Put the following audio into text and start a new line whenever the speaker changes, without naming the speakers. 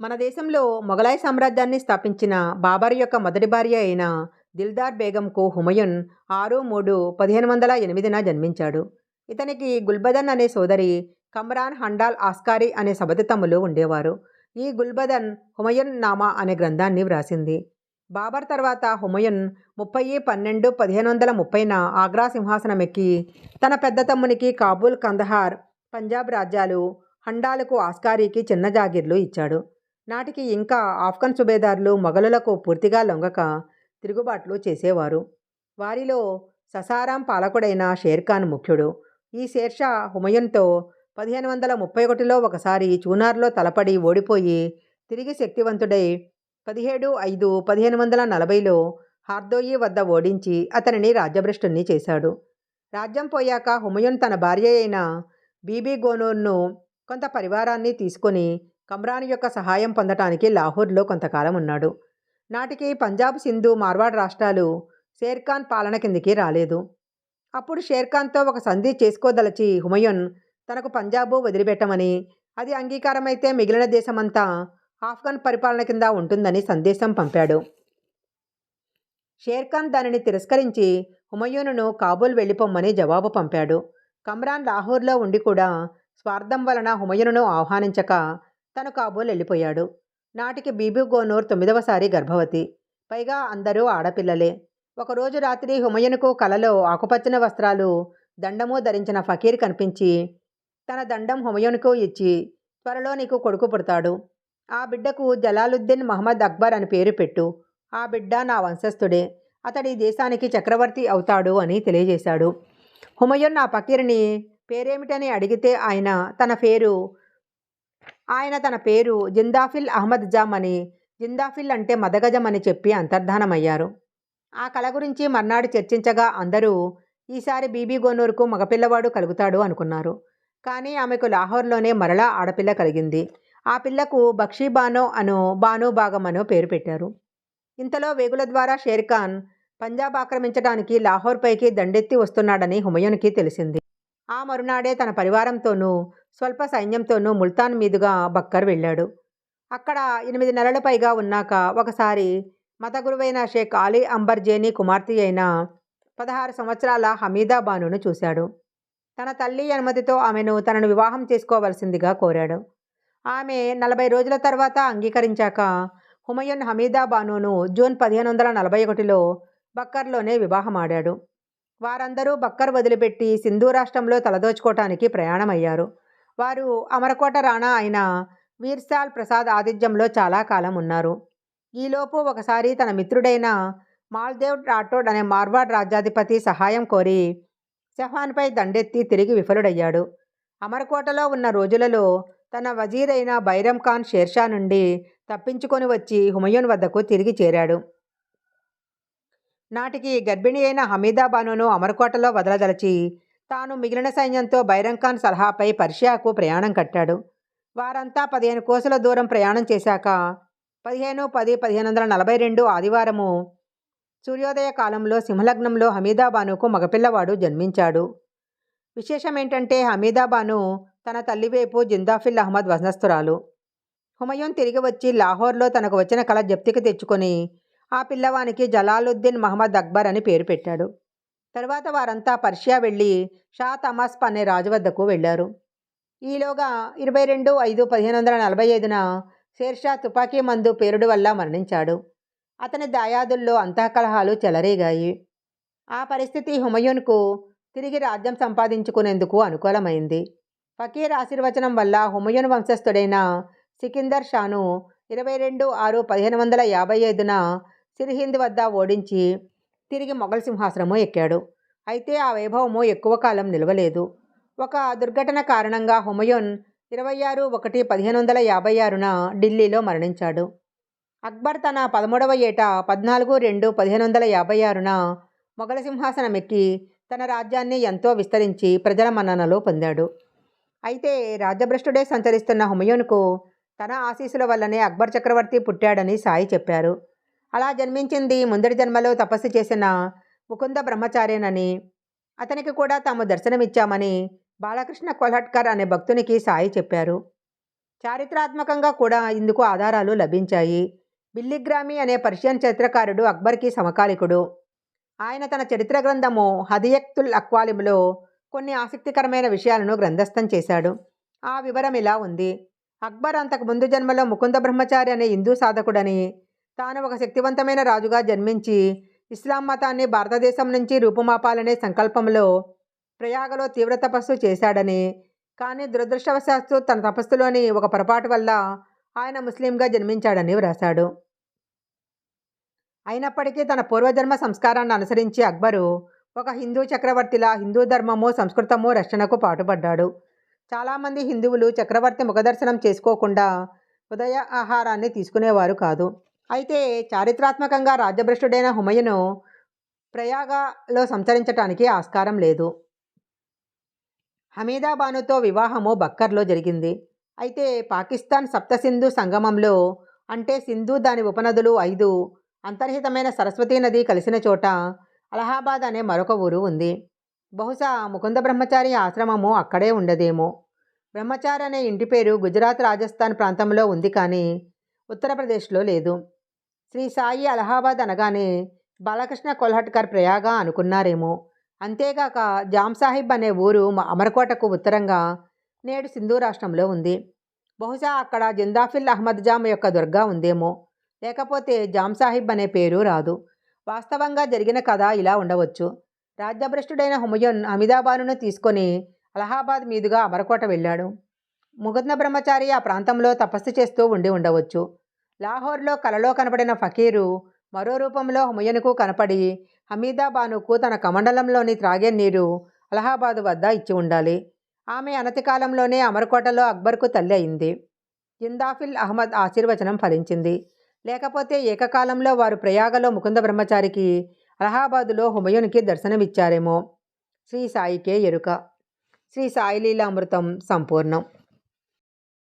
మన దేశంలో మొఘలాయ్ సామ్రాజ్యాన్ని స్థాపించిన బాబర్ యొక్క మొదటి భార్య అయిన దిల్దార్ బేగంకు హుమయున్ ఆరు మూడు పదిహేను వందల ఎనిమిదిన జన్మించాడు. ఇతనికి గుల్బదన్ అనే సోదరి కమ్రాన్ హండాల్ ఆస్కారి అనే సబతితమ్ములు ఉండేవారు. ఈ గుల్బదన్ హుమయున్ నామా అనే గ్రంథాన్ని వ్రాసింది. బాబర్ తర్వాత హుమయున్ ముప్పై పన్నెండు పదిహేను వందల ముప్పైన ఆగ్రా సింహాసనం ఎక్కి తన పెద్ద తమ్మునికి కాబూల్ కందహార్ పంజాబ్ రాజ్యాలు హండాలకు ఆస్కారీకి చిన్న జాగీర్లు ఇచ్చాడు. నాటికి ఇంకా ఆఫ్ఘన్ సుబేదార్లు మొఘలులకు పూర్తిగా లొంగక తిరుగుబాట్లు చేసేవారు. వారిలో ససారాం పాలకుడైన షేర్ఖాన్ ముఖ్యుడు. ఈ షేర్షా హుమయున్తో పదిహేను వందల ముప్పై ఒకటిలో ఒకసారి చూనార్లో తలపడి ఓడిపోయి తిరిగి శక్తివంతుడై పదిహేడు ఐదు పదిహేను వందల నలభైలో హార్దోయి వద్ద ఓడించి అతనిని రాజ్యభ్రష్టుణ్ణి చేశాడు. రాజ్యం పోయాక హుమయున్ తన భార్య అయిన బీబీ గోనూర్ను కొంత పరివారాన్ని తీసుకొని కమ్రాన్ యొక్క సహాయం పొందటానికి లాహోర్లో కొంతకాలం ఉన్నాడు. నాటికి పంజాబ్ సింధు మార్వాడ్ రాష్ట్రాలు షేర్ఖాన్ పాలన కిందికి రాలేదు. అప్పుడు షేర్ఖాన్తో ఒక సంధి చేసుకోదలచి హుమయూన్ తనకు పంజాబు వదిలిపెట్టమని అది అంగీకారమైతే మిగిలిన దేశమంతా ఆఫ్ఘన్ పరిపాలన కింద ఉంటుందని సందేశం పంపాడు. షేర్ఖాన్ దానిని తిరస్కరించి హుమయూనును కాబూల్ వెళ్ళిపోమ్మని జవాబు పంపాడు. కమ్రాన్ లాహోర్లో ఉండి కూడా స్వార్థం వలన హుమయూనును ఆహ్వానించక తను కాబోలు వెళ్ళిపోయాడు నాటికి బీబీ గోనూర్ తొమ్మిదవసారి గర్భవతి. పైగా అందరూ ఆడపిల్లలే. ఒకరోజు రాత్రి హుమయూనుకు కలలో ఆకుపచ్చని వస్త్రాలు దండము ధరించిన ఫకీర్ కనిపించి తన దండం హుమయునుకు ఇచ్చి త్వరలో నీకు కొడుకు పుడతాడు. ఆ బిడ్డకు జలాలుద్దీన్ మహమ్మద్ అక్బర్ అని పేరు పెట్టు. ఆ బిడ్డ నా వంశస్థుడే. అతడి దేశానికి చక్రవర్తి అవుతాడు అని తెలియజేశాడు. హుమయున్ ఆ ఫకీర్ని పేరేమిటని అడిగితే ఆయన తన పేరు ఆయన తన పేరు జిందాఫిల్ అహ్మద్ జామ్ అని జిందాఫిల్ అంటే మదగజం అని చెప్పి అంతర్ధానమయ్యారు. ఆ కళ గురించి మర్నాడు చర్చించగా అందరూ ఈసారి బీబీ గోనూరుకు మగపిల్లవాడు కలుగుతాడు అనుకున్నారు. కానీ ఆమెకు లాహోర్లోనే మరలా ఆడపిల్ల కలిగింది. ఆ పిల్లకు బక్షీ బానో అను బాను భాగం అనో పేరు పెట్టారు. ఇంతలో వేగుల ద్వారా షేర్ఖాన్ పంజాబ్ ఆక్రమించడానికి లాహోర్ పైకి దండెత్తి వస్తున్నాడని హుమయూన్కి తెలిసింది. ఆ మరునాడే తన పరివారంతోనూ స్వల్ప సైన్యంతోనూ ముల్తాన్ మీదుగా బక్కర్ వెళ్ళాడు. అక్కడ ఎనిమిది నెలల పైగా ఉన్నాక ఒకసారి మత గురువైన షేక్ అలీ అంబర్జేని కుమార్తె అయిన పదహారు సంవత్సరాల హమీదా బానును చూశాడు. తన తల్లి అనుమతితో ఆమెను తనను వివాహం చేసుకోవలసిందిగా కోరాడు. ఆమె నలభై రోజుల తర్వాత అంగీకరించాక హుమయూన్ హమీదా బానును జూన్ పదిహేను వందల నలభై ఒకటిలో బక్కర్లోనే వివాహమాడాడు. వారందరూ బక్కర్ వదిలిపెట్టి సింధు రాష్ట్రంలో తలదోచుకోవటానికి ప్రయాణమయ్యారు. వారు అమరకోట రాణా అయిన వీర్సాల్ ప్రసాద్ ఆతిథ్యంలో చాలా కాలం ఉన్నారు. ఈలోపు ఒకసారి తన మిత్రుడైన మాల్దేవ్ రాఠోడ్ అనే మార్వాడ్ రాజ్యాధిపతి సహాయం కోరి చహాన్పై దండెత్తి తిరిగి విఫలుడయ్యాడు. అమరకోటలో ఉన్న రోజులలో తన వజీరైన బైరం ఖాన్ షేర్షా నుండి తప్పించుకొని వచ్చి హుమయూన్ వద్దకు తిరిగి చేరాడు. నాటికి గర్భిణి అయిన హమీదా బానును అమరకోటలో వదలదలచి తాను మిగిలిన సైన్యంతో బైరంఖాన్ సలహాపై పర్షియాకు ప్రయాణం కట్టాడు. వారంతా పదిహేను కోసల దూరం ప్రయాణం చేశాక పదిహేను పది పదిహేను వందల నలభై రెండు ఆదివారము సూర్యోదయ కాలంలో సింహలగ్నంలో హమీదాబానుకు మగపిల్లవాడు జన్మించాడు. విశేషం ఏంటంటే హమీదాబాను తన తల్లివైపు జిందాఫిల్ అహ్మద్ వనస్తురాలు హుమయూన్ తిరిగి వచ్చి లాహోర్లో తనకు వచ్చిన కళ జప్తికి తెచ్చుకొని ఆ పిల్లవానికి జలాలుద్దీన్ మహమ్మద్ అక్బర్ అని పేరు పెట్టాడు. తర్వాత వారంతా పర్షియా వెళ్ళి షా తమాస్ప అనే రాజు వద్దకు వెళ్ళారు. ఈలోగా ఇరవై రెండు ఐదు పదిహేను వందల నలభై ఐదున షేర్షా తుపాకీ మందు పేరుడు వల్ల మరణించాడు. అతని దాయాదుల్లో అంతఃకలహాలు చెలరేగాయి. ఆ పరిస్థితి హుమయూన్కు తిరిగి రాజ్యం సంపాదించుకునేందుకు అనుకూలమైంది. ఫకీర్ ఆశీర్వచనం వల్ల హుమయూన్ వంశస్థుడైన సికిందర్ షాను ఇరవై రెండు ఆరు పదిహేను వందల యాభై ఐదున సిర్హింద్ వద్ద ఓడించి తిరిగి మొఘల్ సింహాసనము ఎక్కాడు. అయితే ఆ వైభవము ఎక్కువ కాలం నిలవలేదు. ఒక దుర్ఘటన కారణంగా హుమయూన్ ఇరవై ఆరు ఒకటి పదిహేను వందల యాభై ఆరున ఢిల్లీలో మరణించాడు. అక్బర్ తన పదమూడవ ఏట పద్నాలుగు రెండు పదిహేను వందల యాభై ఆరున మొఘల సింహాసనం ఎక్కి తన రాజ్యాన్ని ఎంతో విస్తరించి ప్రజల మన్ననలో పొందాడు. అయితే రాజభ్రష్టుడే సంచరిస్తున్న హుమయూన్కు తన ఆశీస్సుల వల్లనే అక్బర్ చక్రవర్తి పుట్టాడని సాయి చెప్పారు. అలా జన్మించింది ముందడి జన్మలో తపస్సు చేసిన ముకుంద బ్రహ్మచార్యనని. అతనికి కూడా తాము దర్శనమిచ్చామని బాలకృష్ణ కొల్హట్కర్ అనే భక్తునికి సాయి చెప్పారు. చారిత్రాత్మకంగా కూడా ఇందుకు ఆధారాలు లభించాయి. బిల్లిగ్రామి అనే పర్షియన్ చరిత్రకారుడు అక్బర్కి సమకాలికుడు. ఆయన తన చరిత్ర గ్రంథము హదియక్తుల్ అక్వాలిములో కొన్ని ఆసక్తికరమైన విషయాలను గ్రంథస్థం చేశాడు. ఆ వివరం ఇలా ఉంది. అక్బర్ అంతకు ముందు జన్మలో ముకుంద బ్రహ్మచారి అనే హిందూ సాధకుడని తాను ఒక శక్తివంతమైన రాజుగా జన్మించి ఇస్లాం మతాన్ని భారతదేశం నుంచి రూపుమాపాలనే సంకల్పంలో ప్రయాగలో తీవ్ర తపస్సు చేశాడని కానీ దురదృష్టవశాత్తు తన తపస్సులోని ఒక పొరపాటు వల్ల ఆయన ముస్లింగా జన్మించాడని వ్రాశాడు. అయినప్పటికీ తన పూర్వజన్మ సంస్కారాన్ని అనుసరించి అక్బరు ఒక హిందూ చక్రవర్తిలా హిందూ ధర్మము సంస్కృతము రక్షణకు పాటుపడ్డాడు. చాలామంది హిందువులు చక్రవర్తి ముఖదర్శనం చేసుకోకుండా ఉదయ ఆహారాన్ని తీసుకునేవారు కాదు. అయితే చారిత్రాత్మకంగా రాజ్యభ్రష్టుడైన హుమయును ప్రయాగలో సంచరించటానికి ఆస్కారం లేదు. హమీదా బానుతో వివాహము బక్కర్లో జరిగింది. అయితే పాకిస్తాన్ సప్తసింధు సంగమంలో అంటే సింధు దాని ఉపనదులు ఐదు అంతర్హితమైన సరస్వతీ నది కలిసిన చోట అలహాబాద్ అనే మరొక ఊరు ఉంది. బహుశా ముకుంద బ్రహ్మచారి ఆశ్రమము అక్కడే ఉండదేమో. బ్రహ్మచారి అనే ఇంటి పేరు గుజరాత్ రాజస్థాన్ ప్రాంతంలో ఉంది కానీ ఉత్తరప్రదేశ్లో లేదు. శ్రీ సాయి అలహాబాద్ అనగానే బాలకృష్ణ కొల్హట్కర్ ప్రయాగ అనుకున్నారేమో. అంతేగాక జామ్ సాహిబ్ అనే ఊరు అమరకోటకు ఉత్తరంగా నేడు సింధు రాష్ట్రంలో ఉంది. బహుశా అక్కడ జిందాఫిల్ అహ్మద్ జామ్ యొక్క దుర్గా ఉందేమో. లేకపోతే జామ్ సాహిబ్ అనే పేరు రాదు. వాస్తవంగా జరిగిన కథ ఇలా ఉండవచ్చు. రాజ్యభ్రష్టుడైన హుమయున్ అమిదాబానును తీసుకొని అలహాబాద్ మీదుగా అమరకోట వెళ్ళాడు. ముకుంద బ్రహ్మచారి ఆ ప్రాంతంలో తపస్సు చేస్తూ ఉండి ఉండవచ్చు. లాహోర్లో కలలో కనపడిన ఫకీరు మరో రూపంలో హుమయునుకు కనపడి హమీదాబానుకు తన కమండలంలోని త్రాగే నీరు అలహాబాద్ వద్ద ఇచ్చి ఉండాలి. ఆమె అనతి కాలంలోనే అమరకోటలో అక్బర్కు తల్లి అయింది. జిందాఫిల్ అహ్మద్ ఆశీర్వచనం ఫలించింది. లేకపోతే ఏకకాలంలో వారు ప్రయాగలో ముకుంద బ్రహ్మచారికి అలహాబాదులో హుమయునికి దర్శనమిచ్చారేమో. శ్రీ సాయికే ఎరుక. శ్రీ సాయిలీలామృతం సంపూర్ణం.